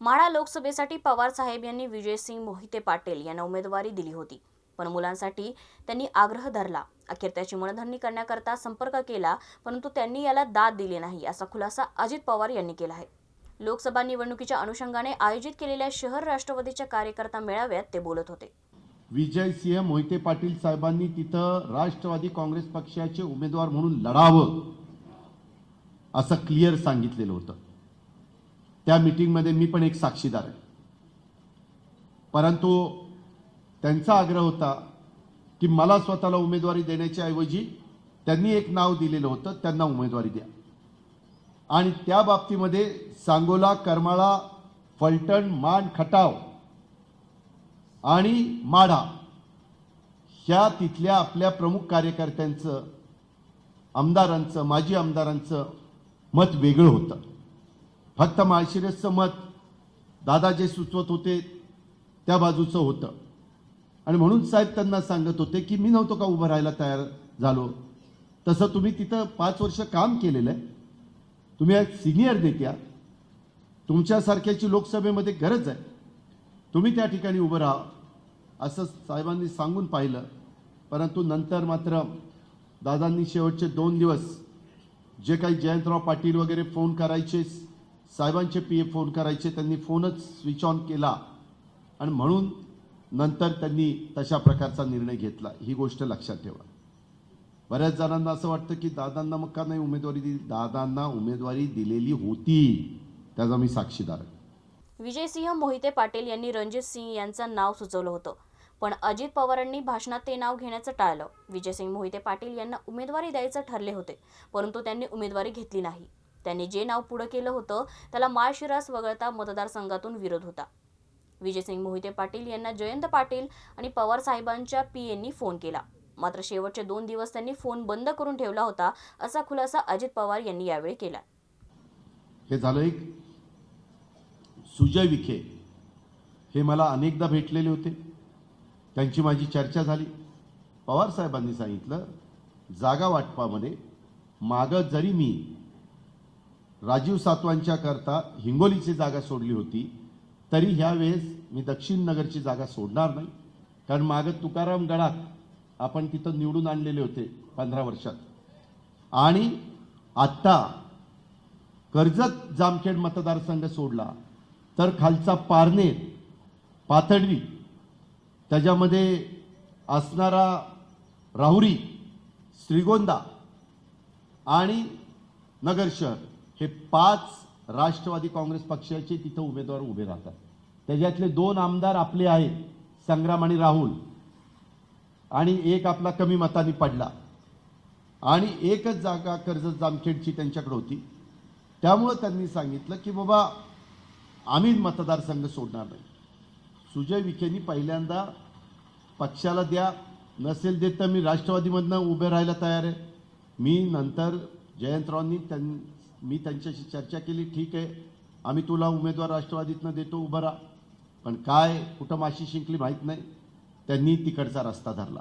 माढा लोकसभेसाठी पवार साहेब यांनी विजयसिंग मोहिते पाटील यांना उमेदवारी दिली होती. पण मुलांसाठी त्यांनी आग्रह धरला. अखेर त्याची मनधरणी करण्याकरता संपर्क केला परंतु त्यांनी याला दाद दिली नाही असा खुलासा अजित पवार यांनी केला आहे. लोकसभा निवडणुकीच्या अनुषंगाने आयोजित केलेल्या शहर राष्ट्रवादीच्या कार्यकर्ता मेळाव्यात ते बोलत होते. विजयसिंह मोहिते पाटील साहेबांनी तिथं राष्ट्रवादी काँग्रेस पक्षाचे उमेदवार म्हणून लढावं असं क्लिअर सांगितलेलं होतं. त्या मिटिंगमध्ये मी पण एक साक्षीदार आहे. परंतु त्यांचा आग्रह होता की मला स्वतःला उमेदवारी देण्याच्या ऐवजी त्यांनी एक नाव दिलेलं होतं त्यांना उमेदवारी द्या. आणि त्या बाबतीमध्ये सांगोला करमाळा फलटण मान खटाव आणि माढा ह्या तिथल्या आपल्या प्रमुख कार्यकर्त्यांचं आमदारांचं माजी आमदारांचं मत वेगळं होतं. फक्त माळशिरसचं मत दादा जे सुचवत होते त्या बाजूचं होतं. आणि म्हणून साहेब त्यांना सांगत होते की मी नव्हतो का उभं राहायला तयार झालो? तसं तुम्ही तिथं पाच वर्ष काम केलेलं आहे. तुम्ही एक सिनियर नेत्या तुमच्यासारख्याची लोकसभेमध्ये गरज आहे. तुम्ही त्या ठिकाणी उभं राहा. असं साहेबांनी सांगून पाहिलं. परंतु नंतर मात्र दादांनी शेवटचे दोन दिवस जे काही जयंतराव पाटील वगैरे फोन करायचेस साहेबांचे पी एफ फोन करायचे त्यांनी फोनच स्विच ऑन केला आणि म्हणून नंतर त्यांनी तशा प्रकारचा निर्णय घेतला. ही गोष्ट लक्षात ठेवा. बऱ्याच जणांना असं वाटतं की दादांना मग का नाही उमेदवारी दिली दादांना उमेदवारी दिलेली होती. त्याचा मी साक्षीदार आहे. विजयसिंह मोहिते पाटील यांनी रणजित सिंह यांचं नाव सुचवलं होतं. पण अजित पवारांनी भाषणात ते नाव घेण्याचं टाळलं. विजयसिंह मोहिते पाटील यांना उमेदवारी द्यायचं ठरले होते परंतु त्यांनी उमेदवारी घेतली नाही. त्यांनी जे नाव पुढं केलं होतं त्याला माळशिरास वगळता मतदारसंघातून विरोध होता. विजयसिंग मोहिते पाटील यांना जयंत पाटील आणि पवार साहेबांच्या पी यांनी फोन केला. मात्र शेवटचे दोन दिवस त्यांनी फोन बंद करून ठेवला होता असा खुलासा अजित पवार यांनी यावेळी केला. हे झालं एक सुजय विखे. हे मला अनेकदा भेटलेले होते. त्यांची माझी चर्चा झाली. पवार साहेबांनी सांगितलं जागा वाटपामध्ये मागं जरी मी राजीव सातवांच्या करता हिंगोलीची जागा सोडली होती तरी ह्या वेळेस मी दक्षिण नगरची जागा सोडणार नाही. कारण मागं तुकाराम गडात आपण तिथं निवडून आणलेले होते पंधरा वर्षात. आणि आत्ता कर्जत जामखेड मतदारसंघ सोडला तर खालचा पारनेर पाथर्डी त्याच्यामध्ये असणारा राहुरी श्रीगोंदा आणि नगर शहर हे पाच राष्ट्रवादी काँग्रेस पक्षाचे तिथं उमेदवार उभे राहतात. त्याच्यातले दोन आमदार आपले आहेत संग्राम आणि राहुल. आणि एक आपला कमी मताने पडला. आणि एकच जागा कर्जत जामखेडची त्यांच्याकडे होती. त्यामुळं त्यांनी सांगितलं की बाबा आम्ही मतदारसंघ सोडणार नाही. सुजय विखेनी पहिल्यांदा पक्षाला द्या नसेल देत तर मी राष्ट्रवादीमधनं उभे राहायला तयार आहे. मी नंतर जयंतरावांनी त्यां मी त्यांच्याशी चर्चा केली ठीक आहे. आम्ही तुला उमेदवार राष्ट्रवादीतनं देतो उभं राहा. पण काय कुठं माशी शिंकली माहीत नाही. त्यांनी तिकडचा रस्ता धरला.